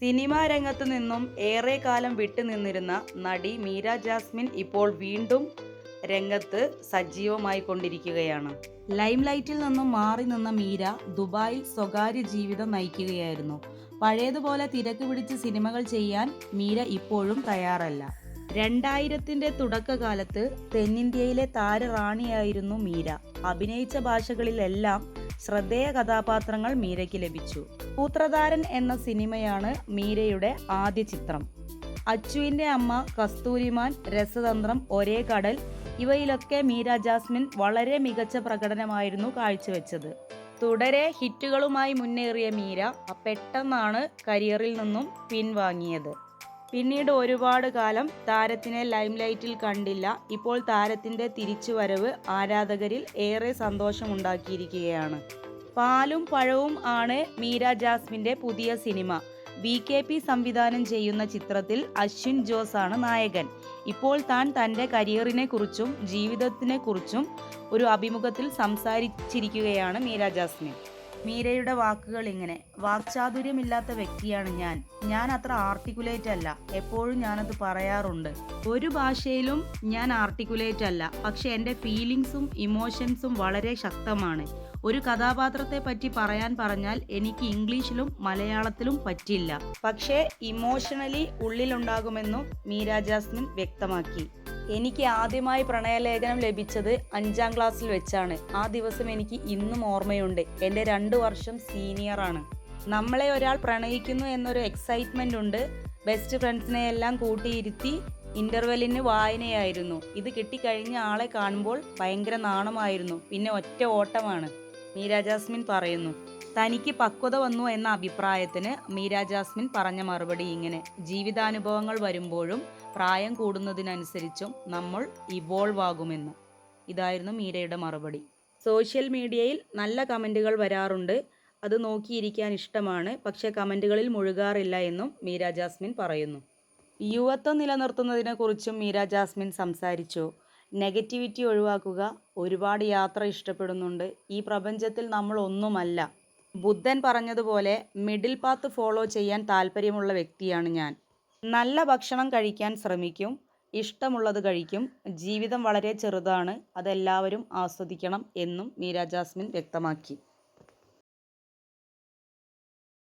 Cinema രംഗത്ത് നിന്നും ഏറെക്കാലം വിട്ടുനിന്നിരുന്ന നടി മീര ജാസ്മിൻ ഇപ്പോൾ വീണ്ടും രംഗത്ത് സജീവമായി കൊണ്ടിരിക്കുകയാണ്. ലൈം ലൈറ്റിൽ നിന്നും മാറി നിന്ന മീര ദുബായിൽ സ്വകാര്യ ജീവിതം നയിക്കുകയായിരുന്നു. പഴയതുപോലെ തിരക്ക് പിടിച്ച് സിനിമകൾ ചെയ്യാൻ മീര ഇപ്പോഴും തയ്യാറല്ല. രണ്ടായിരത്തിന്റെ തുടക്കകാലത്ത് തെന്നിന്ത്യയിലെ താരറാണിയായിരുന്നു മീര. അഭിനയിച്ച ഭാഷകളിലെല്ലാം ശ്രദ്ധേയ കഥാപാത്രങ്ങൾ മീരയ്ക്ക് ലഭിച്ചു. സൂത്രധാരൻ എന്ന സിനിമയാണ് മീരയുടെ ആദ്യ ചിത്രം. അച്ചുവിന്റെ അമ്മ കസ്തൂരിമാൻ രസതന്ത്രം ഒരേ കടൽ ഇവയിലൊക്കെ മീര ജാസ്മിൻ വളരെ മികച്ച പ്രകടനമായിരുന്നു കാഴ്ചവെച്ചത്. തുടരെ ഹിറ്റുകളുമായി മുന്നേറിയ മീര പെട്ടെന്നാണ് കരിയറിൽ നിന്നും പിൻവാങ്ങിയത്. പിന്നീട് ഒരുപാട് കാലം താരത്തിനെ ലൈംലൈറ്റിൽ കണ്ടില്ല. ഇപ്പോൾ താരത്തിന്റെ തിരിച്ചുവരവ് ആരാധകരിൽ ഏറെ സന്തോഷമുണ്ടാക്കിയിരിക്കുകയാണ്. പാലും പഴവും ആണ് മീര ജാസ്മിന്റെ പുതിയ സിനിമ. വി കെ പി സംവിധാനം ചെയ്യുന്ന ചിത്രത്തിൽ അശ്വിൻ ജോസ് ആണ് നായകൻ. ഇപ്പോൾ താൻ തന്റെ കരിയറിനെ കുറിച്ചും ജീവിതത്തിനെ കുറിച്ചും ഒരു അഭിമുഖത്തിൽ സംസാരിച്ചിരിക്കുകയാണ് മീര ജാസ്മിൻ. മീരയുടെ വാക്കുകൾ ഇങ്ങനെ വാക്ചാതുര്യമില്ലാത്ത വ്യക്തിയാണ് ഞാൻ. ഞാൻ അത്ര ആർട്ടിക്കുലേറ്റ് അല്ല. എപ്പോഴും ഞാനത് പറയാറുണ്ട്. ഒരു ഭാഷയിലും ഞാൻ ആർട്ടിക്കുലേറ്റ് അല്ല. പക്ഷെ എന്റെ ഫീലിങ്സും ഇമോഷൻസും വളരെ ശക്തമാണ്. ഒരു കഥാപാത്രത്തെ പറ്റി പറയാൻ പറഞ്ഞാൽ എനിക്ക് ഇംഗ്ലീഷിലും മലയാളത്തിലും പറ്റില്ല പക്ഷേ ഇമോഷണലി ഉള്ളിലുണ്ടാകുമെന്നും മീര ജാസ്മിൻ വ്യക്തമാക്കി. എനിക്ക് ആദ്യമായി പ്രണയലേഖനം ലഭിച്ചത് അഞ്ചാം ക്ലാസ്സിൽ വെച്ചാണ്. ആ ദിവസം എനിക്ക് ഇന്നും ഓർമ്മയുണ്ട്. എന്റെ രണ്ട് വർഷം സീനിയറാണ് നമ്മളെ ഒരാൾ പ്രണയിക്കുന്നു എന്നൊരു എക്സൈറ്റ്മെന്റ് ഉണ്ട്. ബെസ്റ്റ് ഫ്രണ്ട്സിനെ എല്ലാം കൂട്ടിയിരുത്തി ഇന്റർവെല്ലിന് വായനയായിരുന്നു. ഇത് കിട്ടിക്കഴിഞ്ഞ ആളെ കാണുമ്പോൾ ഭയങ്കര നാണമായിരുന്നു. പിന്നെ ഒറ്റ ഓട്ടമാണ്. മീര ജാസ്മിൻ പറയുന്നു. തനിക്ക് പക്വത വന്നു എന്ന അഭിപ്രായത്തിന് മീര ജാസ്മിൻ പറഞ്ഞ മറുപടി ഇങ്ങനെ. ജീവിതാനുഭവങ്ങൾ വരുമ്പോഴും പ്രായം കൂടുന്നതിനനുസരിച്ചും നമ്മൾ ഇവോൾവ് ആകുമെന്ന്. ഇതായിരുന്നു മീരയുടെ മറുപടി. സോഷ്യൽ മീഡിയയിൽ നല്ല കമന്റുകൾ വരാറുണ്ട്. അത് നോക്കിയിരിക്കാൻ ഇഷ്ടമാണ്. പക്ഷേ കമന്റുകളിൽ മുഴുകാറില്ല എന്നും മീര ജാസ്മിൻ പറയുന്നു. യുവത്വം നിലനിർത്തുന്നതിനെക്കുറിച്ചും മീര ജാസ്മിൻ സംസാരിച്ചു. നെഗറ്റിവിറ്റി ഒഴിവാക്കുക ഒരുപാട് യാത്ര ഇഷ്ടപ്പെടുന്നുണ്ട്. ഈ പ്രപഞ്ചത്തിൽ നമ്മൾ ഒന്നുമല്ല ബുദ്ധൻ പറഞ്ഞതുപോലെ മിഡിൽ പാത്ത് ഫോളോ ചെയ്യാൻ താല്പര്യമുള്ള വ്യക്തിയാണ് ഞാൻ. നല്ല ഭക്ഷണം കഴിക്കാൻ ശ്രമിക്കും ഇഷ്ടമുള്ളത് കഴിക്കും ജീവിതം വളരെ ചെറുതാണ് അതെല്ലാവരും ആസ്വദിക്കണം എന്നും മീര ജാസ്മിൻ വ്യക്തമാക്കി.